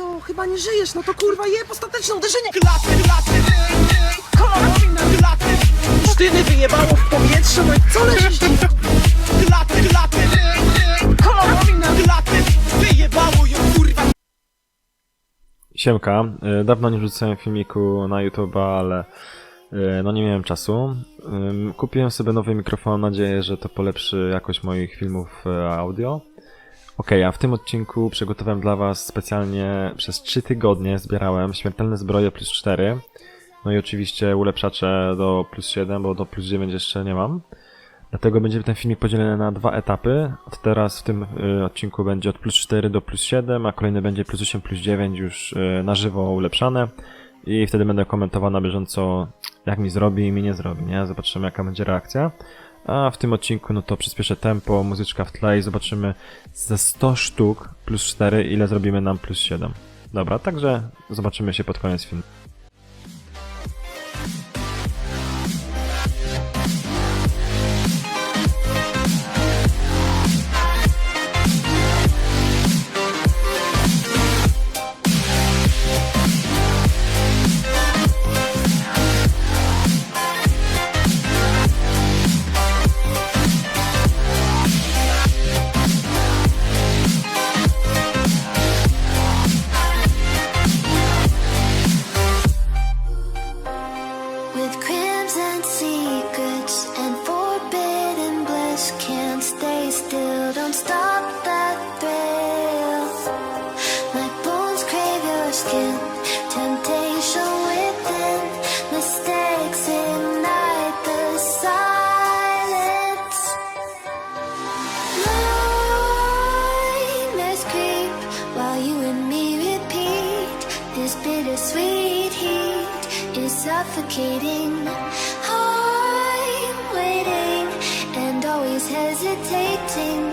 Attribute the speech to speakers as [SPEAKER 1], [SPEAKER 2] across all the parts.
[SPEAKER 1] co, chyba nie żyjesz, no to kurwa jeb ostateczne uderzenie!
[SPEAKER 2] Klaty, klaty, kolorowi na klaty
[SPEAKER 1] Sztyny wyjebało w powietrze, no i co leżysz dziwko?
[SPEAKER 2] Klaty, klaty, kolorowi na klaty Wyjebało ją kurwa
[SPEAKER 3] Siemka, y, dawno nie wrzucałem filmiku na YouTube, ale y, no nie miałem czasu. Kupiłem sobie nowy mikrofon, mam nadzieję, że to polepszy jakość moich filmów e, audio. Ok, a w tym odcinku przygotowałem dla Was specjalnie przez 3 tygodnie zbierałem śmiertelne zbroje plus 4. No i oczywiście ulepszacze do plus 7, bo do plus 9 jeszcze nie mam. Dlatego będzie ten filmik podzielony na dwa etapy. Od teraz w tym y, odcinku będzie od plus 4 do plus 7, a kolejny będzie plus 8, plus 9 już y, na żywo ulepszane. I wtedy będę komentował na bieżąco, jak mi zrobi i mi nie zrobi, nie? Zobaczymy, jaka będzie reakcja. A w tym odcinku, no to przyspieszę tempo, muzyczka w tle i zobaczymy ze 100 sztuk plus 4, ile zrobimy nam plus 7. Dobra, także zobaczymy się pod koniec filmu.
[SPEAKER 4] Suffocating. I'm waiting and always hesitating.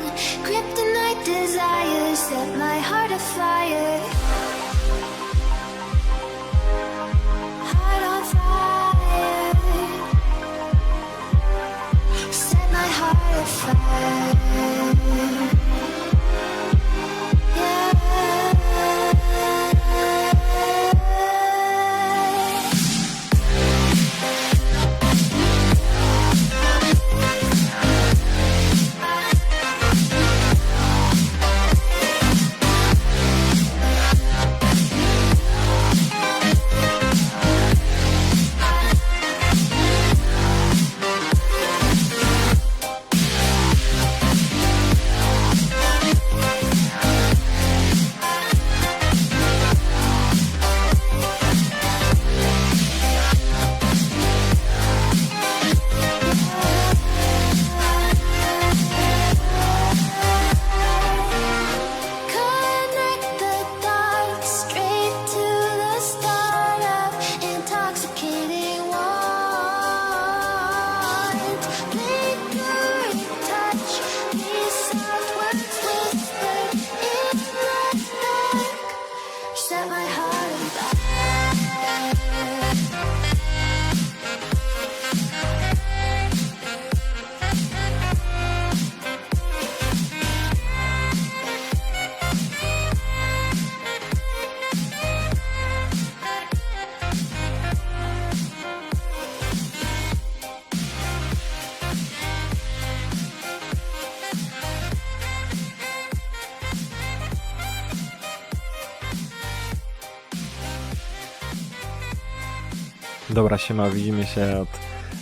[SPEAKER 3] Dobra, siema, widzimy się od,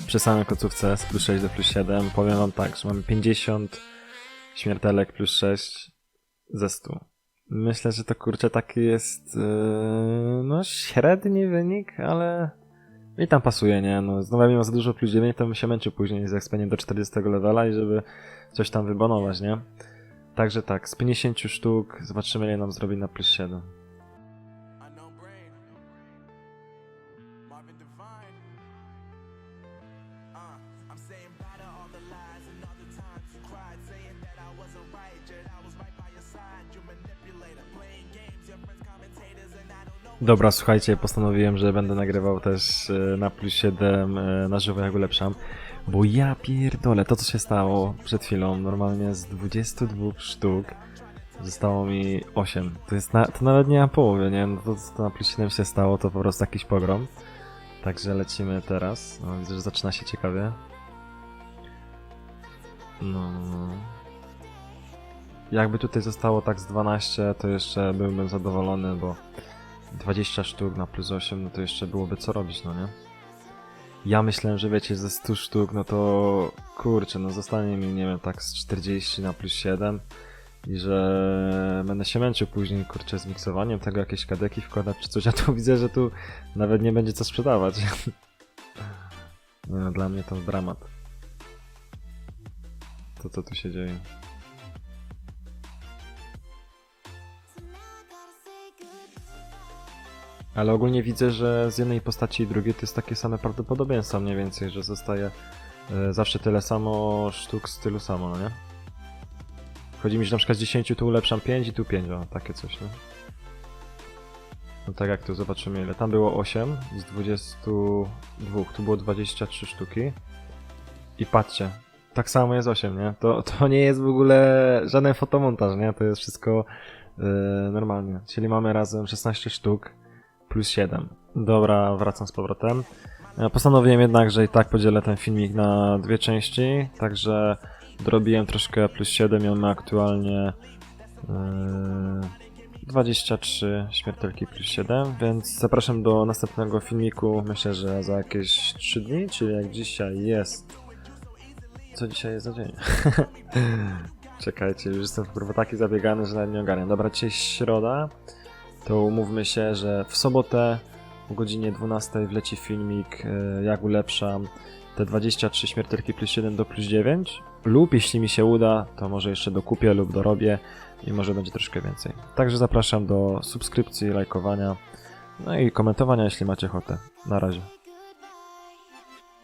[SPEAKER 3] przy samej końcówce z plus 6 do plus 7. Powiem wam tak, że mamy 50 śmiertelek plus 6 ze 100. Myślę, że to kurczę taki jest, yy, no średni wynik, ale mi tam pasuje, nie? No, znowu jak za dużo plus 9, to bym się męczył później z expeniem do 40 levela i żeby coś tam wybonować, nie? Także tak, z 50 sztuk zobaczymy ile nam zrobi na plus 7. Dobra, słuchajcie, postanowiłem, że będę nagrywał też e, na plus 7 e, na żywo, jak ulepszam. Bo ja pierdolę, to co się stało przed chwilą, normalnie z 22 sztuk Zostało mi 8. To jest na, to nawet nie na połowie, nie? No to, to na plus 7 się stało, to po prostu jakiś pogrom. Także lecimy teraz. No, widzę, że zaczyna się ciekawie. No, no, no. Jakby tutaj zostało tak z 12, to jeszcze byłbym zadowolony, bo 20 sztuk na plus 8, no to jeszcze byłoby co robić, no nie? Ja myślałem, że wiecie, ze 100 sztuk, no to kurczę, no zostanie mi, nie wiem, tak z 40 na plus 7 i że będę się męczył później, kurczę, z miksowaniem tego, jakieś kadeki wkładać czy coś, a tu widzę, że tu nawet nie będzie co sprzedawać. No, dla mnie to dramat. To, co tu się dzieje. Ale ogólnie widzę, że z jednej postaci i drugiej to jest takie same prawdopodobieństwo mniej więcej, że zostaje e, zawsze tyle samo sztuk z tylu samo, no nie? Chodzi mi, że na przykład z 10 tu ulepszam 5 i tu 5, o, takie coś, nie? No tak jak tu zobaczymy ile. Tam było 8 z 22, tu było 23 sztuki. I patrzcie, tak samo jest 8, nie? To, to nie jest w ogóle żaden fotomontaż, nie? To jest wszystko yy, normalnie. Czyli mamy razem 16 sztuk plus 7. Dobra, wracam z powrotem. E, Postanowiłem jednak, że i tak podzielę ten filmik na dwie części, także dorobiłem troszkę plus 7 i mamy aktualnie yy, 23 śmiertelki plus 7, więc zapraszam do następnego filmiku, myślę, że za jakieś 3 dni, czyli jak dzisiaj jest... Co dzisiaj jest za dzień? Czekajcie, już jestem kurwa taki zabiegany, że nawet nie ogarniam. Dobra, dzisiaj środa, to umówmy się, że w sobotę o godzinie 12 wleci filmik, e, jak ulepszam te 23 śmiertelki plus 7 do plus 9 lub jeśli mi się uda, to może jeszcze dokupię lub dorobię i może będzie troszkę więcej. Także zapraszam do subskrypcji, lajkowania, no i komentowania, jeśli macie ochotę. Na razie.